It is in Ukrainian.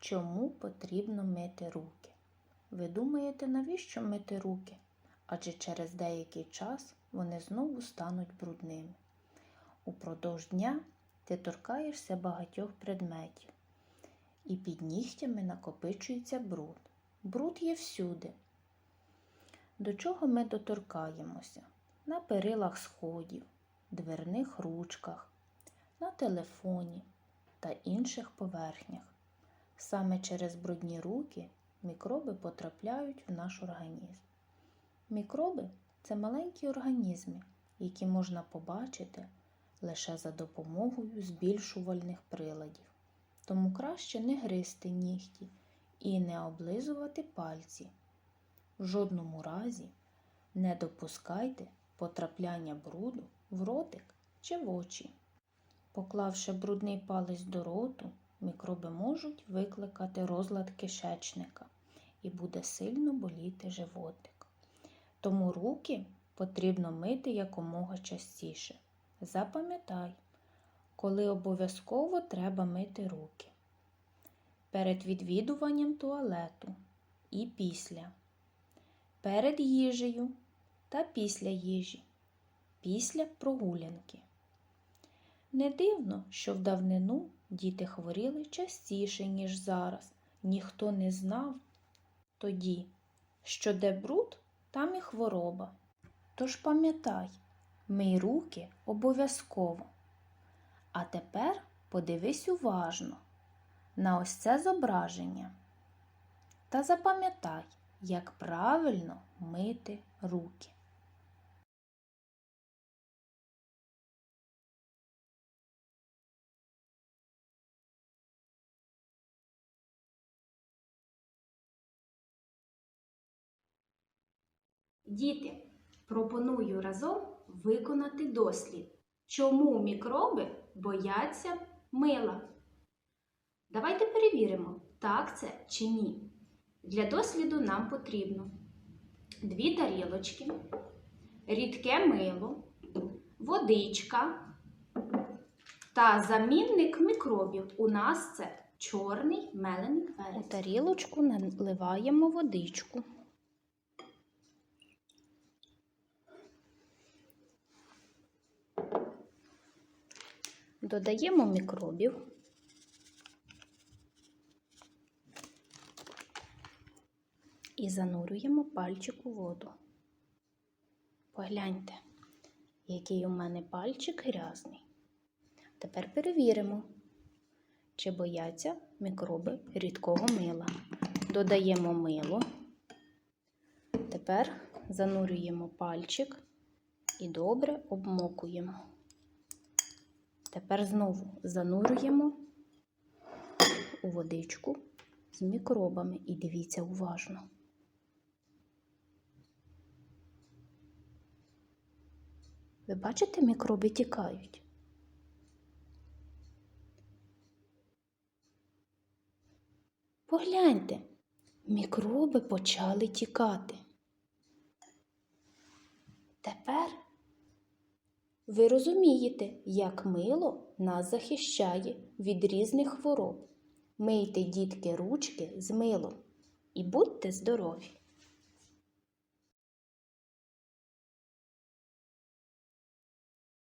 чому потрібно мити руки. Ви думаєте, навіщо мити руки? Адже через деякий час вони знову стануть брудними. Упродовж дня ти торкаєшся багатьох предметів, і під нігтями накопичується бруд. Бруд є всюди. До чого ми доторкаємося? На перилах сходів, дверних ручках, на телефоні та інших поверхнях. Саме через брудні руки мікроби потрапляють в наш організм. Мікроби це маленькі організми, які можна побачити лише за допомогою збільшувальних приладів. Тому краще не гризти нігті і не облизувати пальці. В жодному разі не допускайте потрапляння бруду в ротик чи в очі. Поклавши брудний палець до роту, мікроби можуть викликати розлад кишечника і буде сильно боліти животик. Тому руки потрібно мити якомога частіше. Запам'ятай, коли обов'язково треба мити руки. Перед відвідуванням туалету і після, перед їжею та після їжі, після прогулянки. Не дивно, що в давнину діти хворіли частіше, ніж зараз. Ніхто не знав тоді, що де бруд, там і хвороба. Тож пам'ятай, мий руки обов'язково. А тепер подивись уважно на ось це зображення та запам'ятай, як правильно мити руки. Діти, пропоную разом виконати дослід. Чому мікроби бояться мила? Давайте перевіримо, так це чи ні. Для досліду нам потрібно дві тарілочки, рідке мило, водичка та замінник мікробів. У нас це чорний мелений У тарілочку наливаємо водичку. Додаємо мікробів. І занурюємо пальчик у воду. Погляньте, який у мене пальчик грязний. Тепер перевіримо, чи бояться мікроби рідкого мила. Додаємо мило. Тепер занурюємо пальчик і добре обмокуємо. Тепер знову занурюємо у водичку з мікробами і дивіться уважно. Ви бачите, мікроби тікають. Погляньте, мікроби почали тікати. Тепер ви розумієте, як мило нас захищає від різних хвороб. Мийте, дітки, ручки з милом і будьте здорові!